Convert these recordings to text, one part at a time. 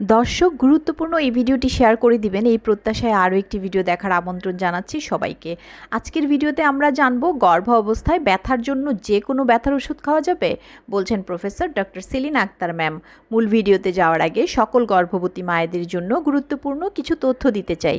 দর্শক, গুরুত্বপূর্ণ এই ভিডিওটি শেয়ার করে দিবেন। এই প্রত্যাশায় আরও একটি ভিডিও দেখার আমন্ত্রণ জানাচ্ছি সবাইকে। আজকের ভিডিওতে আমরা জানব, গর্ভ অবস্থায় ব্যথার জন্য যে কোনো ব্যথার ওষুধ খাওয়া যাবে? বলছেন professor doctor Selin Akhtar ma'am. মূল ভিডিওতে যাওয়ার আগে সকল গর্ভবতী মায়েদের জন্য গুরুত্বপূর্ণ কিছু তথ্য দিতে চাই।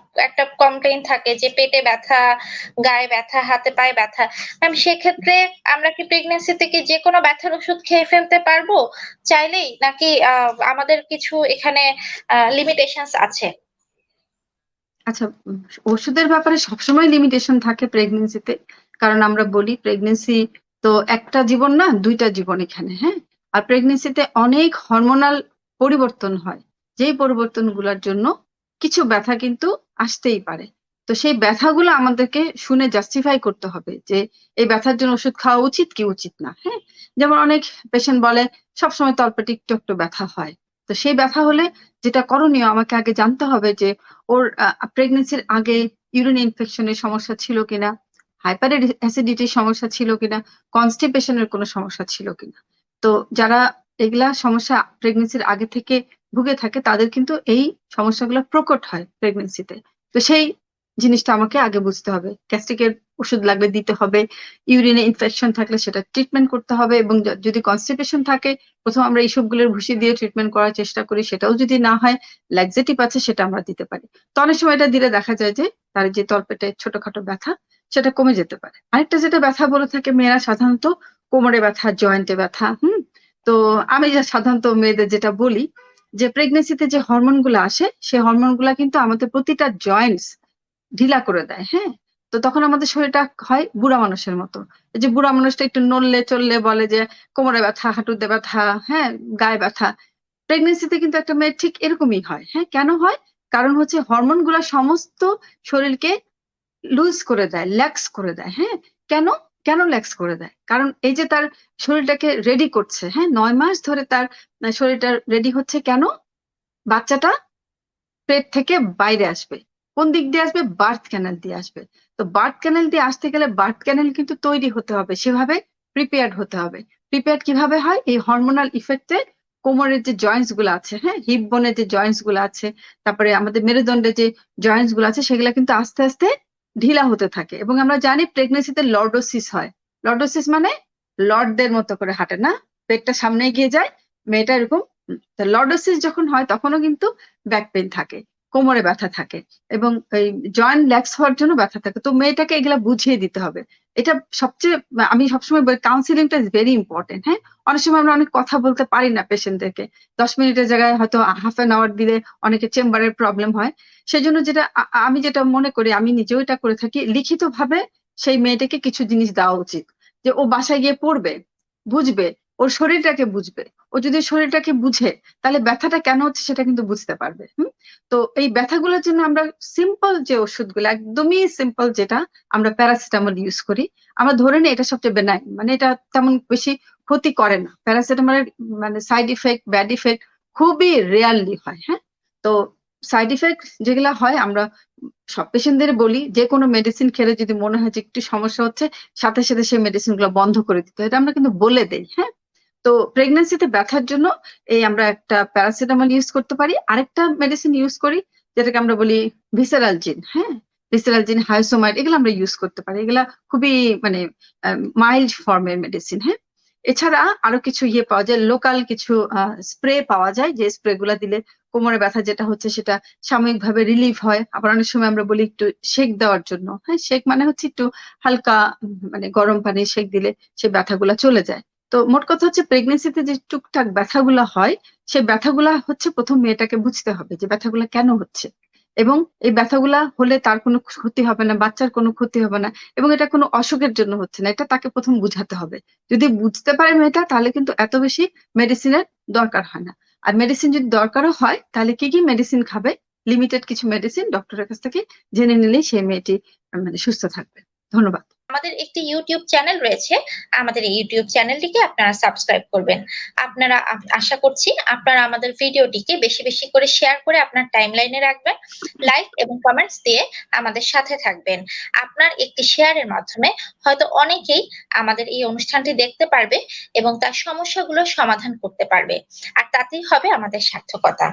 একটা কমপ্লেইন থাকে যে পেটে ব্যথা, গায়ে ব্যথা, হাতে পায়ে ব্যথা। ম্যাম সেক্ষেত্রে আমরা কি প্রেগনেন্সিতে কি যে কোনো ব্যথার ওষুধ খেয়ে ফেলতে পারব? চাইলেই নাকি আমাদের কিছু এখানে লিমিটেশনস আছে? আচ্ছা ওষুধের ব্যাপারে সবসময় লিমিটেশন থাকে প্রেগনেন্সিতে কারণ আমরা বলি প্রেগনেন্সি তো একটা জীবন না, দুইটা জীবন এখানে হ্যাঁ? আর প্রেগনেন্সিতে অনেক হরমোনাল পরিবর্তন হয়। যেই পরিবর্তনগুলোর জন্য কিছু ব্যথা কিন্তু আসতেই পারে। তো সেই ব্যথাগুলো আমাদেরকে শুনে জাস্টিফাই করতে হবে যে, এই ব্যথার জন্য ওষুধ খাওয়া উচিত কি উচিত না হ্যাঁ? যেমন অনেক পেশেন্ট বলে, সবসময় তলপেটে একটু একটু ব্যথা হয়। তো সেই ব্যথা হলে যেটা করণীয়, আমাকে আগে জানতে হবে যে, ওর প্রেগনেন্সির আগে ইউরিন ইনফেকশনের সমস্যা ছিল কিনা হাইপার অ্যাসিডিটির সমস্যা ছিল কিনা কনস্টিপেশনের কোনো সমস্যা ছিল কিনা। তো যারা এগুলা সমস্যা প্রেগনেন্সির আগে থেকে ভুগে থাকে, তাদের কিন্তু এই সমস্যাগুলো প্রকট হয় প্রেগনেন্সিতে তো সেই জিনিসটা আমাকে আগে বুঝতে হবে। গ্যাস্ট্রিকের ওষুধ লাগলে দিতে হবে ইউরিনে ইনফেকশন থাকলে সেটা ট্রিটমেন্ট করতে হবে এবং যদি কনস্টিপেশন থাকে, প্রথম আমরা এইসবগুলোর ভুষি দিয়ে ট্রিটমেন্ট করার চেষ্টা করি, সেটাও যদি না হয় ল্যাক্সেটিভ আছে সেটা আমরা দিতে পারি। তো অনেক সময় এটা দিলে দেখা যায় যে, তার যে তলপেটে ছোটখাটো ব্যথা, সেটা কমে যেতে পারে। আরেকটা যেটা ব্যথা বলে থাকে মেয়েরা সাধারণত, কোমরে ব্যথা জয়েন্টে ব্যথা, হুম? তো আমি যা সাধারণত মেয়েদের যেটা বলি যে প্রেগনেন্সিতে যে হরমোনগুলো আসে, সে হরমোনগুলা কিন্তু আমাদের প্রতিটা জয়েন্টস ঢিলা করে দেয় হ্যাঁ? তো তখন আমাদের শরীরটা হয় বুড়া মানুষের মতো। যে বুড়া মানুষটা একটু নড়লে চললে বলে যে কোমরে ব্যথা, হাঁটুতে ব্যথা হ্যাঁ গায়ে ব্যথা। প্রেগনেন্সিতে কিন্তু একটা মেয়ের ঠিক এরকমই হয় হ্যাঁ? কেন হয়? কারণ হচ্ছে হরমোনগুলা সমস্ত শরীরকে লুজ করে দেয় ল্যাক্স করে দেয় হ্যাঁ? কেন? কেন ল্যাক্স করে দেয়? কারণ এই যে তার শরীরটাকে রেডি করছে হ্যাঁ? নয় মাস ধরে তার শরীরটা রেডি হচ্ছে কেন? বাচ্চাটা পেট থেকে বাইরে আসবে। কোন দিক দিয়ে আসবে? বার্থ ক্যানেল দিয়ে আসবে। তো বার্থ ক্যানেল দিয়ে আসতে গেলে বার্থ ক্যানেল কিন্তু তৈরি হতে হবে, সেভাবে প্রিপেয়ার্ড হতে হবে। প্রিপেয়ার্ড কীভাবে হয়? এই হরমোনাল ইফেক্টে কোমরের যে জয়েন্টসগুলো আছে হ্যাঁ? হিপ বোনের যে জয়েন্টসগুলো আছে, তারপরে আমাদের মেরুদণ্ডের যে জয়েন্টসগুলো আছে, সেগুলো কিন্তু আস্তে আস্তে ঢিলা হতে থাকে। এবং আমরা জানি প্রেগনেন্সিতে লর্ডোসিস হয়। লর্ডোসিস মানে লর্ডদের মতো করে হাঁটে না, পেটটা সামনে এগিয়ে যায়, মেয়েটা এরকম লর্ডোসিস যখন হয় তখনও কিন্তু ব্যাক পেন থাকে। কোমরে ব্যথা থাকে এবং এই জয়েন্ট ল্যাক্স হওয়ার জন্য ব্যথা থাকে। তো মেয়েটাকে এগুলা বুঝিয়ে দিতে হবে। এটা সবচেয়ে, আমি সবসময় কাউন্সিলিংটা ইজ ভেরি ইম্পর্টেন্ট হ্যাঁ? অনেক সময় আমরা অনেক কথা বলতে পারি না পেশেন্টদেরকে দশ মিনিটের জায়গায় হয়তো হাফ অ্যান আওয়ার দিলে অনেকে চেম্বারের প্রবলেম হয়। সেই জন্য যেটা আমি যেটা মনে করি, আমি নিজেও এটা করে থাকি লিখিত ভাবে সেই মেয়েটাকে কিছু জিনিস দেওয়া উচিত। যে ও বাসায় গিয়ে পড়বে, বুঝবে, ওর শরীরটাকে বুঝবে। ও যদি শরীরটাকে বুঝে, তাহলে ব্যথাটা কেন হচ্ছে সেটা কিন্তু বুঝতে পারবে, হুম? তো এই ব্যথাগুলোর জন্য আমরা সিম্পল যে ওষুধগুলো, একদমই সিম্পল যেটা আমরা প্যারাসিটামল ইউজ করি, আমরা ধরে নিই এটা সবচেয়ে বেনাই মানে এটা তেমন বেশি ক্ষতি করে না। প্যারাসিটামলের মানে সাইড ইফেক্ট ব্যাড ইফেক্ট খুবই রেয়ারলি হয় হ্যাঁ? তো সাইড ইফেক্ট যেগুলা হয়, আমরা সব পেশেন্টদের বলি, যে কোনো মেডিসিন খেলে যদি মনে হয় যে একটু সমস্যা হচ্ছে, সাথে সাথে সেই মেডিসিনগুলো বন্ধ করে দিতে এটা আমরা কিন্তু বলে দেই হ্যাঁ? তো প্রেগনেন্সিতে ব্যথার জন্য এই আমরা একটা প্যারাসিটামল ইউজ করতে পারি। আরেকটা মেডিসিন ইউজ করি, যেটাকে আমরা বলি ভিসেরালজিন হ্যাঁ? ভিসেরালজিন হাইসোমাইড এগুলো আমরা ইউজ করতে পারি। এগুলা খুবই মানে মাইল্ড ফর্মের মেডিসিন হ্যাঁ? এছাড়া আরও কিছু ইয়ে পাওয়া যায় লোকাল কিছু স্প্রে পাওয়া যায়, যে স্প্রে গুলা দিলে কোমরে ব্যথা যেটা হচ্ছে সেটা সাময়িকভাবে রিলিফ হয়। আবার অনেক সময় আমরা বলি একটু সেক দেওয়ার জন্য হ্যাঁ? সেক মানে হচ্ছে একটু হালকা মানে গরম পানি সেক দিলে সে ব্যথাগুলা চলে যায়। তো মোট কথা হচ্ছে প্রেগনেন্সিতে যে টুকটাক ব্যথাগুলো হয়, সেই ব্যথাগুলা হচ্ছে প্রথম মেয়েটাকে বুঝতে হবে যে ব্যথাগুলো কেন হচ্ছে। এবং এই ব্যথাগুলা হলে তার কোনো ক্ষতি হবে না, বাচ্চার কোনো ক্ষতি হবে না, এবং এটা কোনো অসুখের জন্য হচ্ছে না, এটা তাকে প্রথম বুঝাতে হবে। যদি বুঝতে পারে মেয়েটা, তাহলে কিন্তু এত বেশি মেডিসিনের দরকার হয় না। আর মেডিসিন যদি দরকারও হয়, তাহলে কি কি মেডিসিন খাবে? লিমিটেড কিছু মেডিসিন ডক্টরের কাছ থেকে জেনে নিলেই সেই মেয়েটি মানে সুস্থ থাকবে। ধন্যবাদ। আমাদের একটি ইউটিউব চ্যানেল রয়েছে। আমাদের এই ইউটিউব চ্যানেলটিকে আপনারা সাবস্ক্রাইব করবেন। আপনারা আশা করছি আপনারা আমাদের ভিডিওটিকে বেশি বেশি করে শেয়ার করে আপনার টাইমলাইনে রাখবেন লাইক এবং কমেন্টস দিয়ে আমাদের সাথে থাকবেন। আপনার একটি শেয়ারের মাধ্যমে হয়তো অনেকেই আমাদের এই অনুষ্ঠানটি দেখতে পারবে এবং তার সমস্যাগুলো সমাধান করতে পারবে। আর তাতেই হবে আমাদের সার্থকতা।